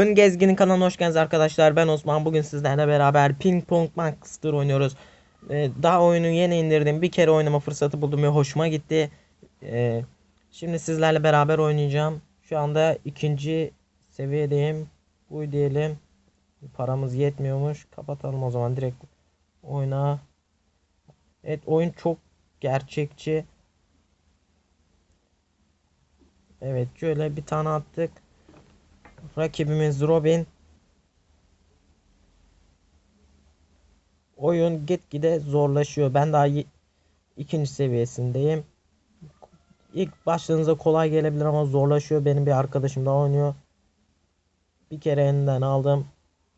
Ön Gezgin'in kanalına hoş geldiniz arkadaşlar. Ben Osman. Bugün sizlerle beraber Ping Pong Master oynuyoruz. Ee, daha oyunu yeni indirdim. Bir kere oynama fırsatı buldum ve hoşuma gitti. Ee, şimdi sizlerle beraber oynayacağım. Şu anda ikinci seviyedeyim. Bu diyelim. Paramız yetmiyormuş. Kapatalım o zaman direkt oyna. Evet oyun çok gerçekçi. Evet şöyle bir tane attık. Rakibimiz Robin. Oyun gitgide zorlaşıyor. Ben daha ikinci seviyesindeyim. İlk başladığınızda kolay gelebilir ama zorlaşıyor. Benim bir arkadaşım da oynuyor. Bir kere elinden aldım.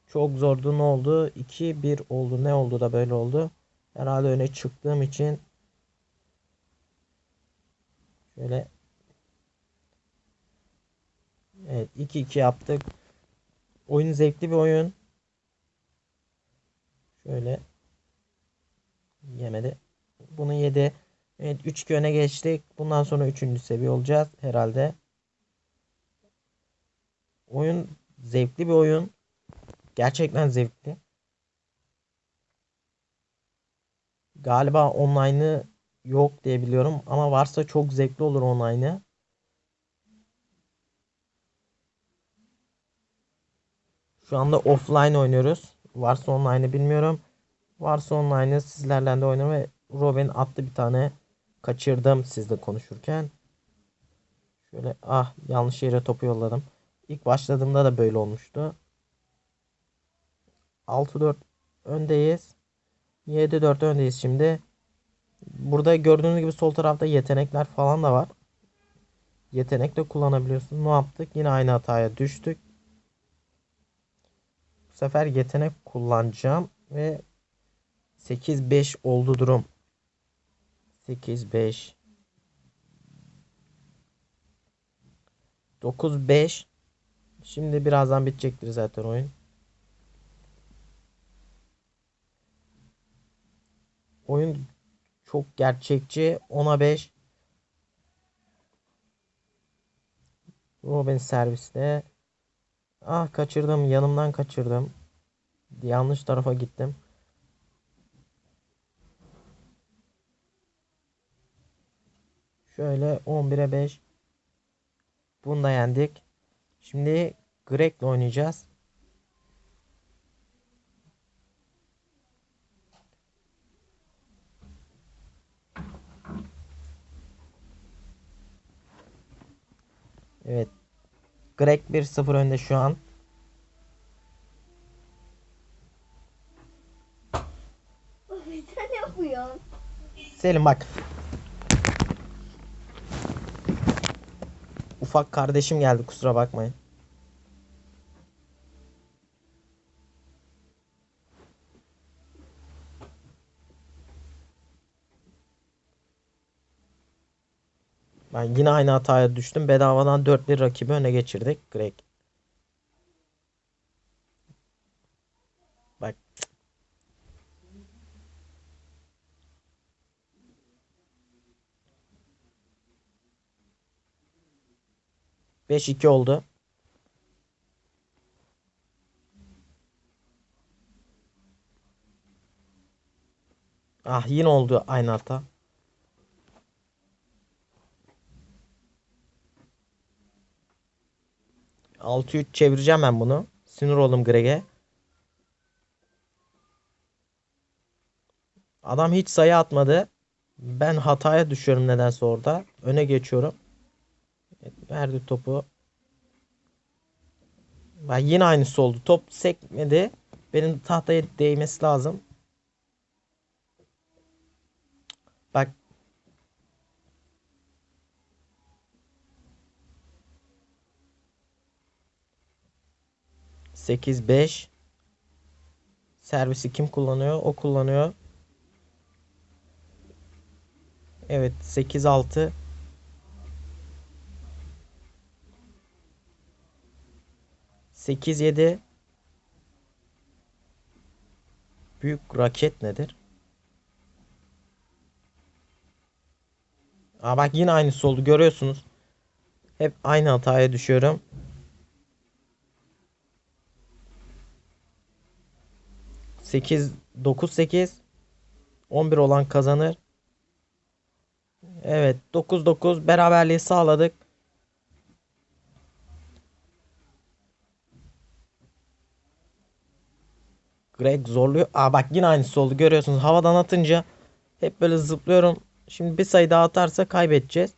Çok zordu. Ne oldu? 2-1 oldu. Ne oldu da böyle oldu? Herhalde öne çıktığım için şöyle Evet 2-2 yaptık. Oyun zevkli bir oyun. Şöyle yemedi. Bunu yedi. Evet 3-2 öne geçtik. Bundan sonra 3. seviye olacağız herhalde. Oyun zevkli bir oyun. Gerçekten zevkli. Galiba online'ı yok diye biliyorum ama varsa çok zevkli olur online'ı. Şu anda offline oynuyoruz. Varsa online'ı bilmiyorum. Varsa online'ı sizlerle de oynuyorum ve Robin attı bir tane. Kaçırdım sizle konuşurken. Şöyle ah yanlış yere topu yolladım. İlk başladığımda da böyle olmuştu. 6-4 öndeyiz. 7-4 öndeyiz şimdi. Burada gördüğünüz gibi sol tarafta yetenekler falan da var. Yetenek de kullanabiliyorsun. Ne yaptık? Yine aynı hataya düştük. Sefer yetenek kullanacağım ve 8-5 oldu durum. 8-5 9-5 Şimdi birazdan bitecektir zaten oyun. Oyun çok gerçekçi. 10'a 5 Robin serviste. Ah kaçırdım. Yanımdan kaçırdım. Yanlış tarafa gittim. Şöyle 11'e 5. Bunu da yendik. Şimdi Greg'le oynayacağız. Evet. Greg 1-0 önde şu an. Selim bak. Ufak kardeşim geldi kusura bakmayın. Ben yine aynı hataya düştüm. Bedavadan 4-1 rakibi öne geçirdik. Greg. Bak. Beş iki oldu. Ah yine oldu aynı hata. 6-3 çevireceğim ben bunu. Sinir oldum Greg'e. Adam hiç sayı atmadı. Ben hataya düşüyorum nedense orada. Öne geçiyorum. Verdi topu. Ben yine aynısı oldu. Top sekmedi. Benim tahtaya değmesi lazım. Bak 8-5 Servisi kim kullanıyor? O kullanıyor. Evet 8-6 8-7 Büyük raket nedir? Aa bak yine aynısı oldu görüyorsunuz. Hep aynı hataya düşüyorum. 8 9 8 11 olan kazanır. Evet 9 9 beraberliği sağladık. Greg zorluyor. Aa bak yine aynısı oldu. Görüyorsunuz havadan atınca hep böyle zıplıyorum. Şimdi bir sayı daha atarsa kaybedeceğiz.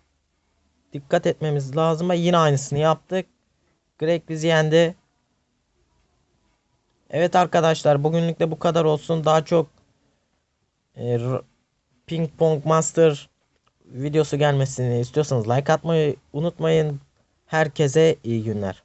Dikkat etmemiz lazım. Yine aynısını yaptık. Greg bizi yendi. Evet arkadaşlar bugünlük de bu kadar olsun. Daha çok e, Ping Pong Master videosu gelmesini istiyorsanız like atmayı unutmayın. Herkese iyi günler.